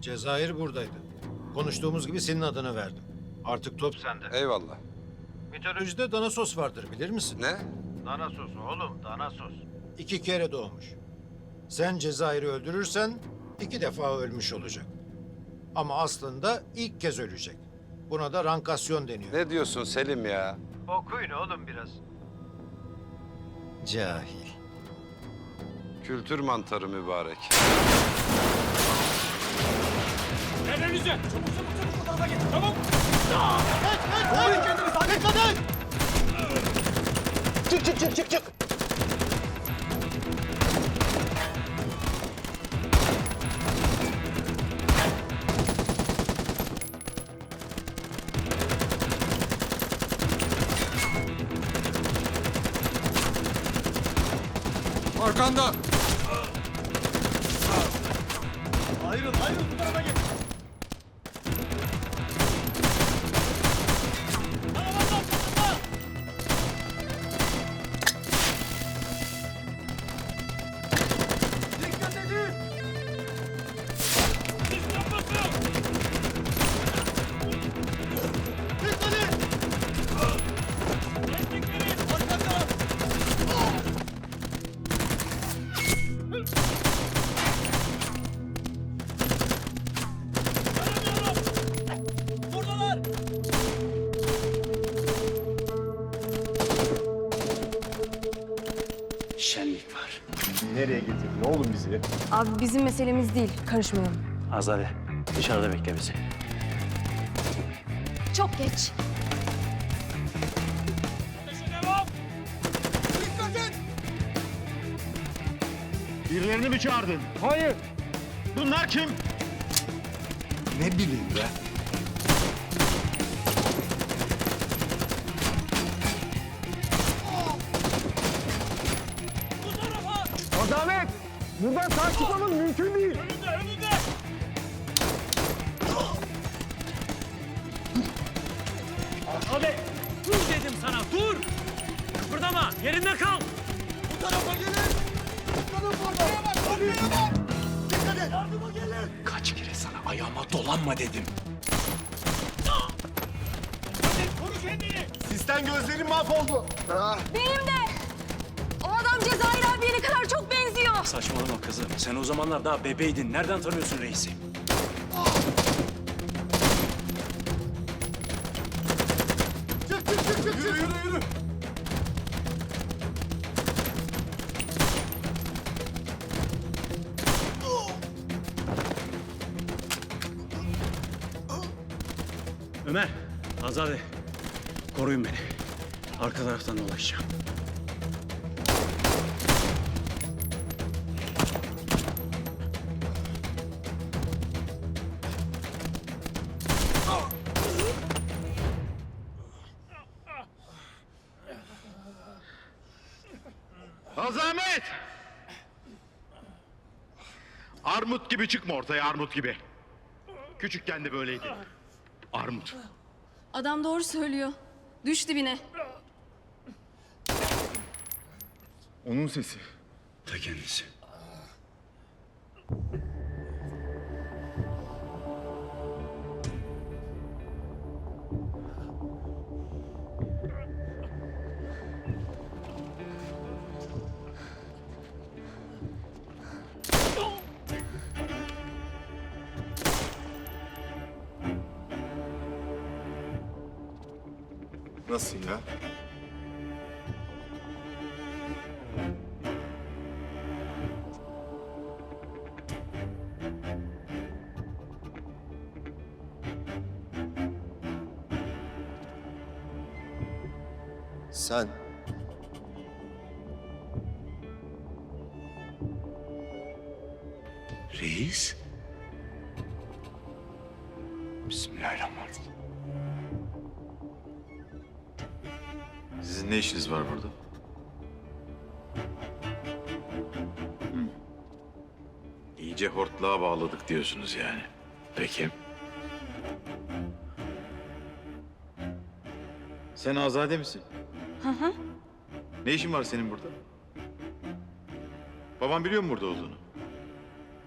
Cezayir buradaydı. Konuştuğumuz gibi senin adını verdim. Artık top sende. Eyvallah. Mitolojide Danasos vardır bilir misin? Ne? Danasos oğlum, Danasos. İki kere doğmuş. Sen Cezayir'i öldürürsen iki defa ölmüş olacak. Ama aslında ilk kez ölecek. Buna da rankasyon deniyor. Ne diyorsun Selim ya? Okuyun oğlum biraz. Cahil. Kültür mantarı mübarek. Ellerinizi! Çabuk çabuk çabuk bu tarafa git. Çabuk! Arkanda! Ayrıl ayrıl bu tarafa git. Arabadan Nereye getirdin oğlum bizi? Abi bizim meselemiz değil. Karışmayalım. Azade dışarıda bekle bizi. Çok geç. Birilerini mi çağırdın? Hayır. Bunlar kim? Ne bileyim be? Azamet! Buradan sağ çıkmamız mümkün değil. Önünde önünde! Hadi! Dur dedim sana dur! Kıpırdama yerinde kal! Bu tarafa gelin! Et ortaya bak! Ortaya bak! Dikkat et! Yardıma gelin! Kaç kere sana ayağıma dolanma dedim. Koru kendini! Sisten gözlerim mahvoldu. Benim de. O adam Cezayir ne kadar çok benziyor. Saçmalama kızım. Sen o zamanlar daha bebeydin. Nereden tanıyorsun reisi? Çık çık çık çık! Yürü yürü yürü! Ömer, Azade. Koruyun beni. Arka taraftan dolaşacağım. Azamet! Armut gibi çıkma ortaya armut gibi. Küçükken de böyleydi. Armut. Adam doğru söylüyor. Düş dibine. Onun sesi. Ta kendisi. Nasıl ya? Sen Reis? Bismillahirrahmanirrahim. Sizin ne işiniz var burada? İyice hortlağa bağladık diyorsunuz yani. Peki. Sen Azade misin? Hı hı. Ne işin var senin burada? Babam biliyor mu burada olduğunu?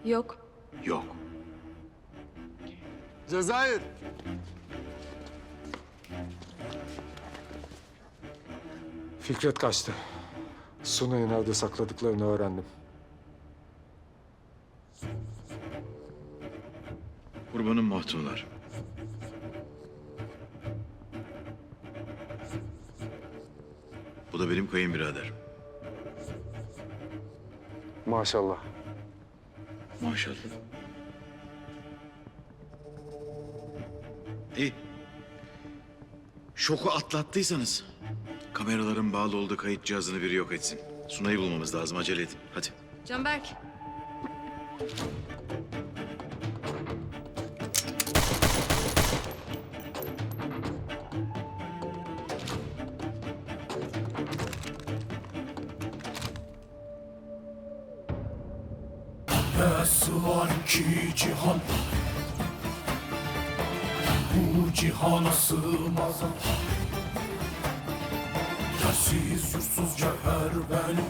Yok. Yok. Cezayir. Fikret kaçtı. Sunay'ı nerede sakladıklarını öğrendim. Kurbanın mahtumlar. Bu da benim kayınbirader. Maşallah. Maşallah. İyi. Şoku atlattıysanız kameraların bağlı olduğu kayıt cihazını biri yok etsin. Sunay'ı bulmamız lazım. Acele edin. Hadi. Canberk. Nasıl var ki cihan Bu cihana sığmaz Yersiz yursuz cevher benim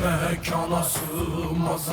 Mekana sığmaz